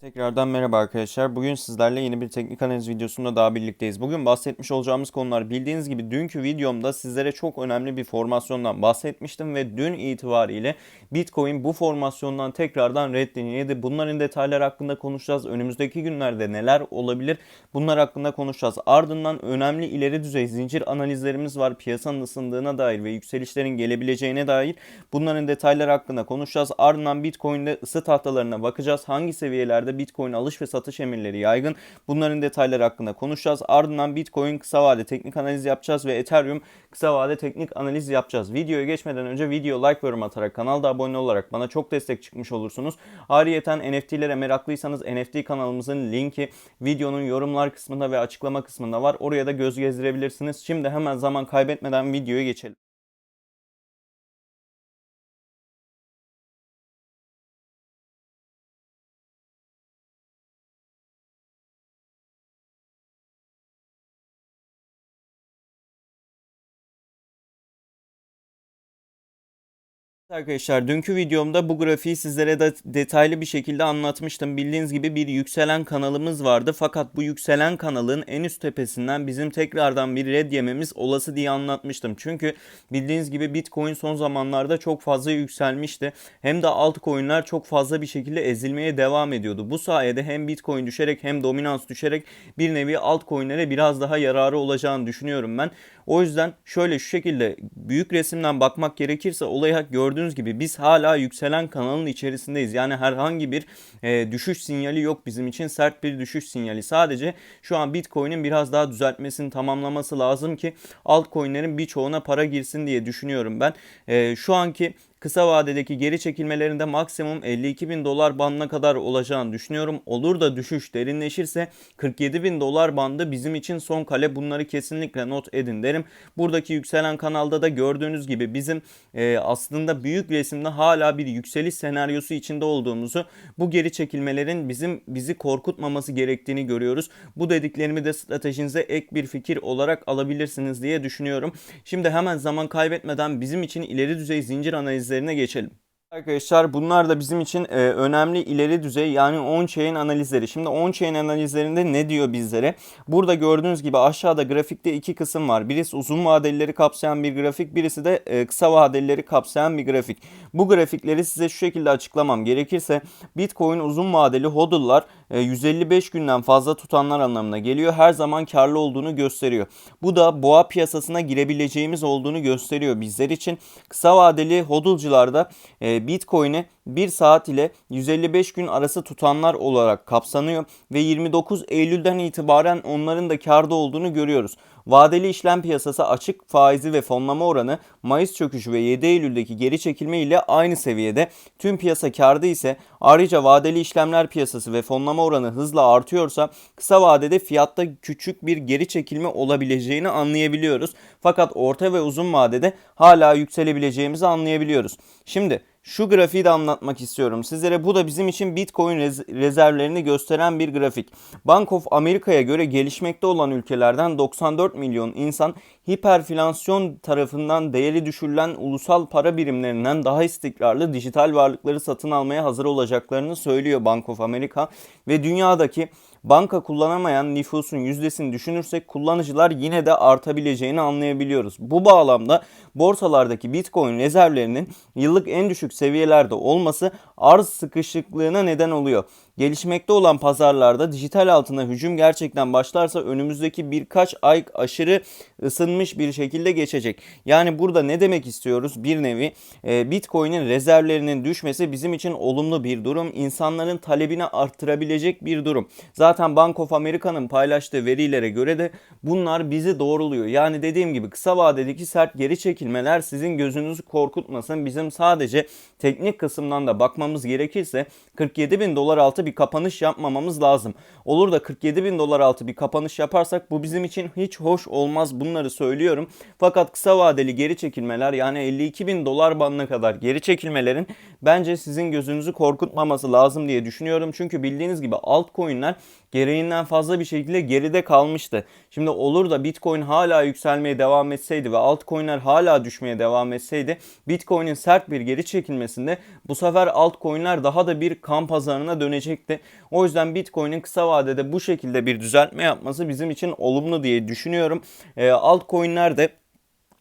Tekrardan merhaba arkadaşlar. Bugün sizlerle yeni bir teknik analiz videosunda daha birlikteyiz. Bugün bahsetmiş olacağımız konular bildiğiniz gibi dünkü videomda sizlere çok önemli bir formasyondan bahsetmiştim ve dün itibariyle Bitcoin bu formasyondan tekrardan reddedildi. Bunların detayları hakkında konuşacağız. Önümüzdeki günlerde neler olabilir? Bunlar hakkında konuşacağız. Ardından önemli ileri düzey zincir analizlerimiz var. Piyasanın ısındığına dair ve yükselişlerin gelebileceğine dair bunların detayları hakkında konuşacağız. Ardından Bitcoin'de ısı tahtalarına bakacağız. Hangi seviyelerde Bitcoin alış ve satış emirleri yaygın? Bunların detayları hakkında konuşacağız. Ardından Bitcoin kısa vade teknik analiz yapacağız ve Ethereum kısa vade teknik analiz yapacağız. Videoya geçmeden önce video like yorum atarak kanalda abone olarak bana çok destek çıkmış olursunuz. Ayrıyeten NFT'lere meraklıysanız NFT kanalımızın linki videonun yorumlar kısmında ve açıklama kısmında var. Oraya da göz gezdirebilirsiniz. Şimdi hemen zaman kaybetmeden videoya geçelim. Arkadaşlar dünkü videomda bu grafiği sizlere de detaylı bir şekilde anlatmıştım. Bildiğiniz gibi bir yükselen kanalımız vardı. Fakat bu yükselen kanalın en üst tepesinden bizim tekrardan bir red yememiz olası diye anlatmıştım. Çünkü bildiğiniz gibi Bitcoin son zamanlarda çok fazla yükselmişti. Hem de altcoin'ler çok fazla bir şekilde ezilmeye devam ediyordu. Bu sayede hem Bitcoin düşerek hem dominans düşerek bir nevi altcoin'lere biraz daha yararı olacağını düşünüyorum ben. O yüzden şöyle şu şekilde büyük resimden bakmak gerekirse olaya gördüğünüz gibi biz hala yükselen kanalın içerisindeyiz. Yani herhangi bir e, düşüş sinyali yok bizim için sert bir düşüş sinyali. Sadece şu an Bitcoin'in biraz daha düzeltmesini tamamlaması lazım ki altcoin'lerin birçoğuna para girsin diye düşünüyorum ben. E, şu anki kısa vadedeki geri çekilmelerinde maksimum 52 bin dolar bandına kadar olacağını düşünüyorum. Olur da düşüş derinleşirse 47 bin dolar bandı bizim için son kale. Bunları kesinlikle not edin derim. Buradaki yükselen kanalda da gördüğünüz gibi bizim e, aslında büyük resimde hala bir yükseliş senaryosu içinde olduğumuzu bu geri çekilmelerin bizim bizi korkutmaması gerektiğini görüyoruz. Bu dediklerimi de stratejinize ek bir fikir olarak alabilirsiniz diye düşünüyorum. Şimdi hemen zaman kaybetmeden bizim için ileri düzey zincir analizi analizlerine geçelim. Arkadaşlar bunlar da bizim için e, önemli ileri düzey yani on-chain analizleri. Şimdi on-chain analizlerinde ne diyor bizlere? Burada gördüğünüz gibi aşağıda grafikte iki kısım var. Birisi uzun vadelileri kapsayan bir grafik, birisi de e, kısa vadelileri kapsayan bir grafik. Bu grafikleri size şu şekilde açıklamam gerekirse Bitcoin uzun vadeli hodl'lar 155 günden fazla tutanlar anlamına geliyor. Her zaman karlı olduğunu gösteriyor. Bu da boğa piyasasına girebileceğimiz olduğunu gösteriyor bizler için. Kısa vadeli hodl'cılarda e, Bitcoin'i 1 saat ile 155 gün arası tutanlar olarak kapsanıyor ve 29 Eylül'den itibaren onların da karda olduğunu görüyoruz. Vadeli işlem piyasası açık faizi ve fonlama oranı Mayıs çöküşü ve 7 Eylül'deki geri çekilme ile aynı seviyede. Tüm piyasa karda ise ayrıca vadeli işlemler piyasası ve fonlama oranı hızla artıyorsa kısa vadede fiyatta küçük bir geri çekilme olabileceğini anlayabiliyoruz. Fakat orta ve uzun vadede hala yükselebileceğimizi anlayabiliyoruz. Şimdi şu grafiği de anlatmak istiyorum sizlere. Bu da bizim için Bitcoin rez- rezervlerini gösteren bir grafik. Bank of America'ya göre gelişmekte olan ülkelerden 94 milyon insan hiperflasyon tarafından değeri düşürülen ulusal para birimlerinden daha istikrarlı dijital varlıkları satın almaya hazır olacaklarını söylüyor Bank of America ve dünyadaki banka kullanamayan nüfusun yüzdesini düşünürsek kullanıcılar yine de artabileceğini anlayabiliyoruz. Bu bağlamda borsalardaki Bitcoin rezervlerinin yıllık en düşük seviyelerde olması arz sıkışıklığına neden oluyor. Gelişmekte olan pazarlarda dijital altına hücum gerçekten başlarsa önümüzdeki birkaç ay aşırı ısınmış bir şekilde geçecek. Yani burada ne demek istiyoruz? Bir nevi e, Bitcoin'in rezervlerinin düşmesi bizim için olumlu bir durum. İnsanların talebini arttırabilecek bir durum. Zaten Bank of America'nın paylaştığı verilere göre de bunlar bizi doğruluyor. Yani dediğim gibi kısa vadedeki sert geri çekilmeler sizin gözünüzü korkutmasın. Bizim sadece teknik kısımdan da bakmamız gerekirse 47 bin dolar altı bir kapanış yapmamamız lazım. Olur da 47 bin dolar altı bir kapanış yaparsak bu bizim için hiç hoş olmaz bunları söylüyorum. Fakat kısa vadeli geri çekilmeler yani 52 bin dolar bandına kadar geri çekilmelerin bence sizin gözünüzü korkutmaması lazım diye düşünüyorum. Çünkü bildiğiniz gibi altcoin'ler gereğinden fazla bir şekilde geride kalmıştı. Şimdi olur da Bitcoin hala yükselmeye devam etseydi ve altcoin'ler hala düşmeye devam etseydi Bitcoin'in sert bir geri çekilmesinde bu sefer altcoin'ler daha da bir kan pazarına dönecek teknikti. O yüzden Bitcoin'in kısa vadede bu şekilde bir düzeltme yapması bizim için olumlu diye düşünüyorum. E, altcoin'ler de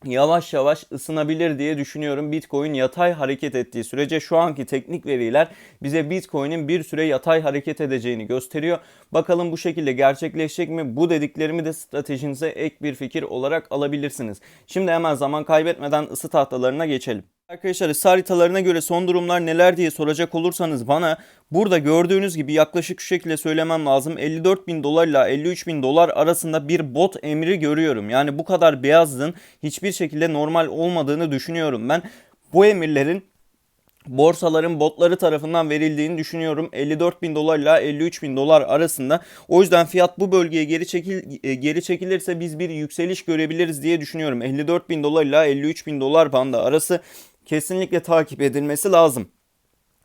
yavaş yavaş ısınabilir diye düşünüyorum. Bitcoin yatay hareket ettiği sürece şu anki teknik veriler bize Bitcoin'in bir süre yatay hareket edeceğini gösteriyor. Bakalım bu şekilde gerçekleşecek mi? Bu dediklerimi de stratejinize ek bir fikir olarak alabilirsiniz. Şimdi hemen zaman kaybetmeden ısı tahtalarına geçelim. Arkadaşlar ısı haritalarına göre son durumlar neler diye soracak olursanız bana burada gördüğünüz gibi yaklaşık şu şekilde söylemem lazım. 54 bin dolar ile 53 bin dolar arasında bir bot emri görüyorum. Yani bu kadar beyazlığın hiçbir şekilde normal olmadığını düşünüyorum ben. Bu emirlerin borsaların botları tarafından verildiğini düşünüyorum. 54 bin dolar ile 53 bin dolar arasında. O yüzden fiyat bu bölgeye geri çekil e, geri çekilirse biz bir yükseliş görebiliriz diye düşünüyorum. 54 bin dolar ile 53 bin dolar bandı arası kesinlikle takip edilmesi lazım.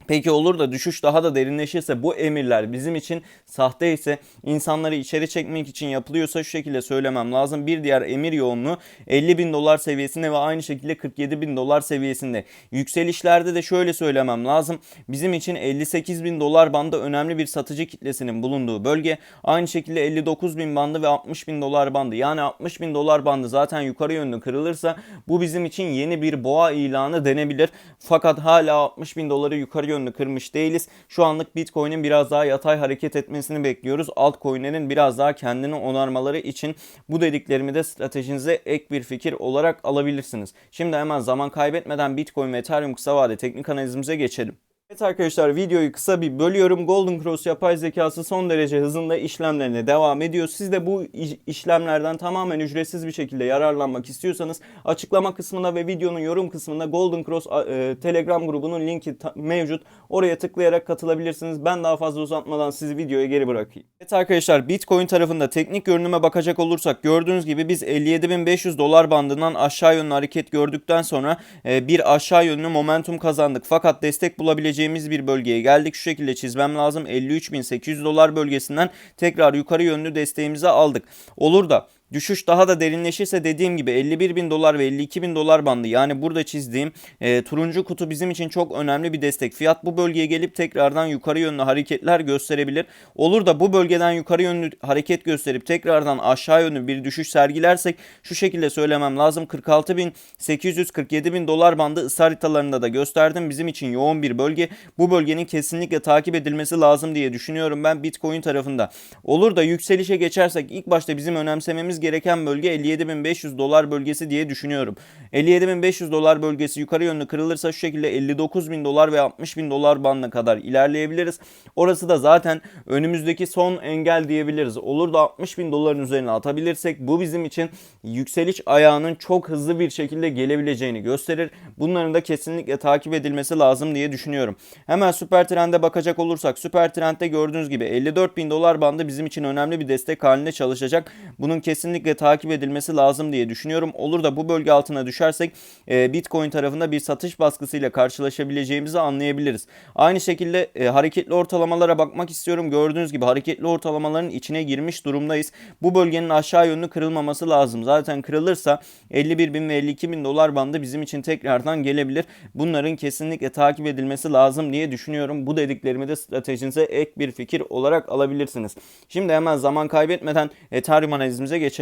Peki olur da düşüş daha da derinleşirse bu emirler bizim için sahte ise insanları içeri çekmek için yapılıyorsa şu şekilde söylemem lazım. Bir diğer emir yoğunluğu 50 bin dolar seviyesinde ve aynı şekilde 47 bin dolar seviyesinde. Yükselişlerde de şöyle söylemem lazım. Bizim için 58 bin dolar bandı önemli bir satıcı kitlesinin bulunduğu bölge. Aynı şekilde 59 bin bandı ve 60 bin dolar bandı yani 60 bin dolar bandı zaten yukarı yönlü kırılırsa bu bizim için yeni bir boğa ilanı denebilir. Fakat hala 60 bin doları yukarı yönlü kırmış değiliz. Şu anlık Bitcoin'in biraz daha yatay hareket etmesini bekliyoruz. Altcoin'lerin biraz daha kendini onarmaları için bu dediklerimi de stratejinize ek bir fikir olarak alabilirsiniz. Şimdi hemen zaman kaybetmeden Bitcoin ve Ethereum kısa vade teknik analizimize geçelim. Evet arkadaşlar videoyu kısa bir bölüyorum. Golden Cross yapay zekası son derece hızında işlemlerine devam ediyor. Siz de bu işlemlerden tamamen ücretsiz bir şekilde yararlanmak istiyorsanız açıklama kısmına ve videonun yorum kısmında Golden Cross e, Telegram grubunun linki mevcut. Oraya tıklayarak katılabilirsiniz. Ben daha fazla uzatmadan sizi videoya geri bırakayım. Evet arkadaşlar Bitcoin tarafında teknik görünüme bakacak olursak gördüğünüz gibi biz 57.500 dolar bandından aşağı yönlü hareket gördükten sonra e, bir aşağı yönlü momentum kazandık. Fakat destek bulabileceğimiz bir bölgeye geldik. Şu şekilde çizmem lazım. 53.800 dolar bölgesinden tekrar yukarı yönlü desteğimizi aldık. Olur da Düşüş daha da derinleşirse dediğim gibi 51 bin dolar ve 52 bin dolar bandı yani burada çizdiğim e, turuncu kutu bizim için çok önemli bir destek. Fiyat bu bölgeye gelip tekrardan yukarı yönlü hareketler gösterebilir. Olur da bu bölgeden yukarı yönlü hareket gösterip tekrardan aşağı yönlü bir düşüş sergilersek şu şekilde söylemem lazım. 46 bin 800 47 bin dolar bandı ısı haritalarında da gösterdim. Bizim için yoğun bir bölge. Bu bölgenin kesinlikle takip edilmesi lazım diye düşünüyorum ben Bitcoin tarafında. Olur da yükselişe geçersek ilk başta bizim önemsememiz gereken bölge 57.500 dolar bölgesi diye düşünüyorum. 57.500 dolar bölgesi yukarı yönlü kırılırsa şu şekilde 59.000 dolar ve 60.000 dolar bandına kadar ilerleyebiliriz. Orası da zaten önümüzdeki son engel diyebiliriz. Olur da 60.000 doların üzerine atabilirsek bu bizim için yükseliş ayağının çok hızlı bir şekilde gelebileceğini gösterir. Bunların da kesinlikle takip edilmesi lazım diye düşünüyorum. Hemen süper trende bakacak olursak süper trendde gördüğünüz gibi 54.000 dolar bandı bizim için önemli bir destek halinde çalışacak. Bunun kesinlikle kesinlikle takip edilmesi lazım diye düşünüyorum. Olur da bu bölge altına düşersek e, Bitcoin tarafında bir satış baskısıyla karşılaşabileceğimizi anlayabiliriz. Aynı şekilde e, hareketli ortalamalara bakmak istiyorum. Gördüğünüz gibi hareketli ortalamaların içine girmiş durumdayız. Bu bölgenin aşağı yönlü kırılmaması lazım. Zaten kırılırsa 51 bin ve 52 bin dolar bandı bizim için tekrardan gelebilir. Bunların kesinlikle takip edilmesi lazım diye düşünüyorum. Bu dediklerimi de stratejinize ek bir fikir olarak alabilirsiniz. Şimdi hemen zaman kaybetmeden Ethereum analizimize geçelim.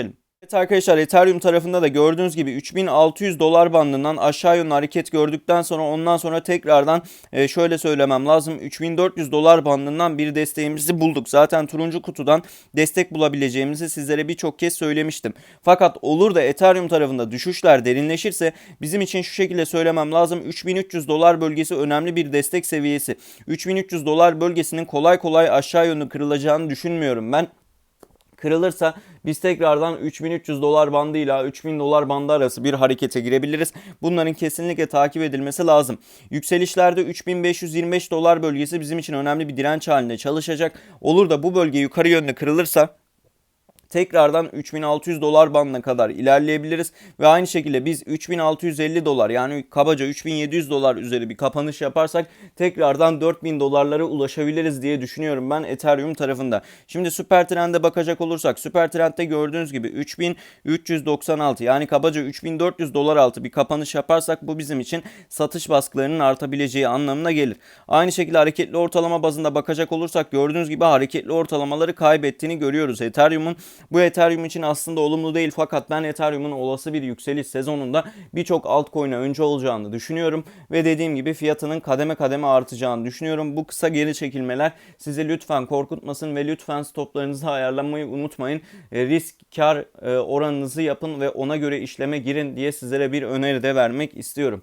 Evet arkadaşlar Ethereum tarafında da gördüğünüz gibi 3600 dolar bandından aşağı yönlü hareket gördükten sonra ondan sonra tekrardan e, şöyle söylemem lazım 3400 dolar bandından bir desteğimizi bulduk. Zaten turuncu kutudan destek bulabileceğimizi sizlere birçok kez söylemiştim. Fakat olur da Ethereum tarafında düşüşler derinleşirse bizim için şu şekilde söylemem lazım 3300 dolar bölgesi önemli bir destek seviyesi. 3300 dolar bölgesinin kolay kolay aşağı yönlü kırılacağını düşünmüyorum ben kırılırsa biz tekrardan 3300 dolar bandıyla 3000 dolar bandı arası bir harekete girebiliriz. Bunların kesinlikle takip edilmesi lazım. Yükselişlerde 3525 dolar bölgesi bizim için önemli bir direnç halinde çalışacak. Olur da bu bölge yukarı yönde kırılırsa tekrardan 3600 dolar bandına kadar ilerleyebiliriz ve aynı şekilde biz 3650 dolar yani kabaca 3700 dolar üzeri bir kapanış yaparsak tekrardan 4000 dolarlara ulaşabiliriz diye düşünüyorum ben Ethereum tarafında. Şimdi süper trende bakacak olursak süper trendde gördüğünüz gibi 3396 yani kabaca 3400 dolar altı bir kapanış yaparsak bu bizim için satış baskılarının artabileceği anlamına gelir. Aynı şekilde hareketli ortalama bazında bakacak olursak gördüğünüz gibi hareketli ortalamaları kaybettiğini görüyoruz Ethereum'un. Bu Ethereum için aslında olumlu değil fakat ben Ethereum'un olası bir yükseliş sezonunda birçok altcoin'e önce olacağını düşünüyorum ve dediğim gibi fiyatının kademe kademe artacağını düşünüyorum. Bu kısa geri çekilmeler sizi lütfen korkutmasın ve lütfen stoplarınızı ayarlamayı unutmayın. E, risk kar e, oranınızı yapın ve ona göre işleme girin diye sizlere bir öneri de vermek istiyorum.